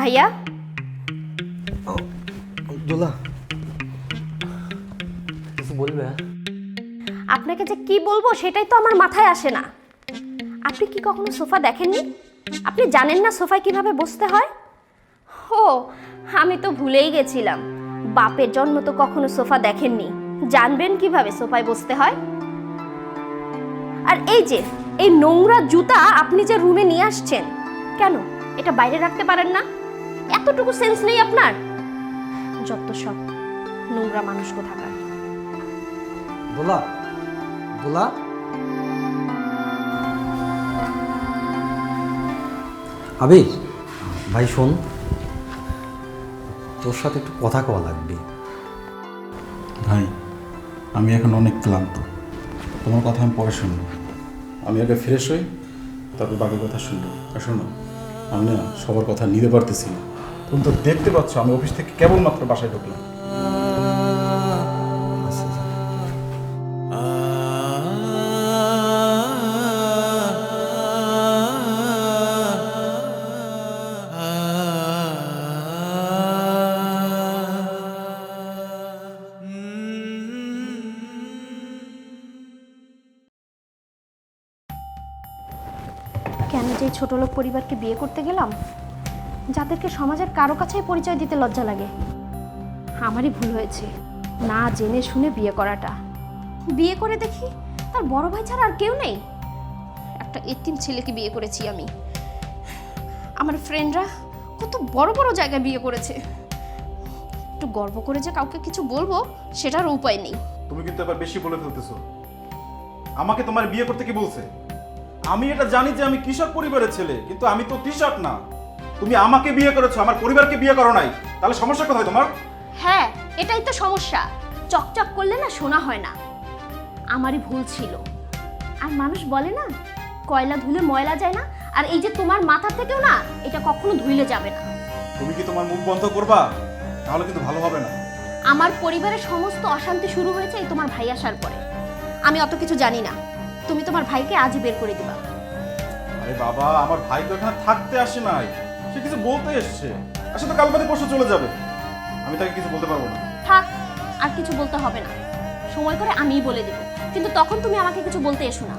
ভাইয়া? দোলা কিছু বলবে? আপনাকে যে কি বলব সেটাই তো আমার মাথায় আসে না। আপনি কি কখনো সোফা দেখেননি? আপনি জানেন না সোফায় কীভাবে বসতে হয়? ও আমি তো ভুলেই গেছিলাম। বাপের জন্ম তো কখনো সোফা দেখেননি। জানবেন কীভাবে সোফায় বসতে হয়? আর এই যে এই নোংরা জুতা আপনি যে রুমে নিয়ে আসছেন কেন? এটা বাইরে রাখতে পারেন না? এতটুকু সেন্স নেই আপনার? যত সব নোংরা মানুষ কোথাকার দোলা দোলা। আবির ভাই শোন তোর সাথে একটু কথা কওয়া লাগবে। ভাই আমি এখন অনেক ক্লান্ত। তোমার কথা আমি পরে শুনব। আমি আগে ফ্রেশ হই তারপর বাকি কথা শুনব। আর শোনো আমি না সবার কথা নিতে পারতেছি না। তুমি তো দেখতে পাচ্ছ, আমি অফিস থেকে কেবলমাত্র বাসায় ঢুকলাম। কেন ছোট লোক পরিবারকে বিয়ে করতে গেলাম? যাদেরকে সমাজের কারও কাছেই পরিচয় দিতে লজ্জা লাগে। আমারই ভুল হয়েছে। না জেনে শুনে বিয়ে করাটা। বিয়ে করে দেখি তার বড় ভাই ছাড়া আর কেউ নেই। একটা এতিম ছেলেকে বিয়ে করেছি আমি। আমার ফ্রেন্ডরা কত বড় বড় জায়গায় বিয়ে করেছে। একটু গর্ব করে যে কাউকে কিছু বলব, সেটার উপায় নেই। তুমি কিন্তু এবার বেশি বলে ফেলতেছো। আমাকে তোমার বিয়ে করতে কি বলছে? আমি এটা জানি যে আমি কৃষক পরিবারের ছেলে, কিন্তু আমি তো কৃষক না। তুমি আমাকে বিয়ে করেছ আমার পরিবারকে বিয়ে করো নাই। তাহলে সমস্যা কোথায় তোমার? হ্যাঁ এটাই তো সমস্যা। চকচক করলে না শোনা হয় না। আমারই ভুল ছিল। আর মানুষ বলে না কয়লা ধুলে ময়লা যায় না আর এই যে তোমার মাথা থেকেও না এটা কখনো ধুইলে যাবে না। তুমি কি তোমার মুখ বন্ধ করবা? তাহলে কিন্তু ভালো হবে না। আমার পরিবারের সমস্ত অশান্তি শুরু হয়েছে এই তোমার ভাই আসার পরে। আমি অত কিছু জানি না। তুমি তোমার ভাইকে আজই বের করে দিবা। আরে বাবা আমার ভাই তো এখানে থাকতে আসে নাই। সে কিছু বলতে এসছে। আসলে তো কাল বাদে পরশু চলে যাবে। আমি তাকে কিছু বলতে পারব না। থাক, আর কিছু বলতে হবে না। সময় করে আমিই বলে দেব। কিন্তু তখন তুমি আমাকে কিছু বলতে এসো না।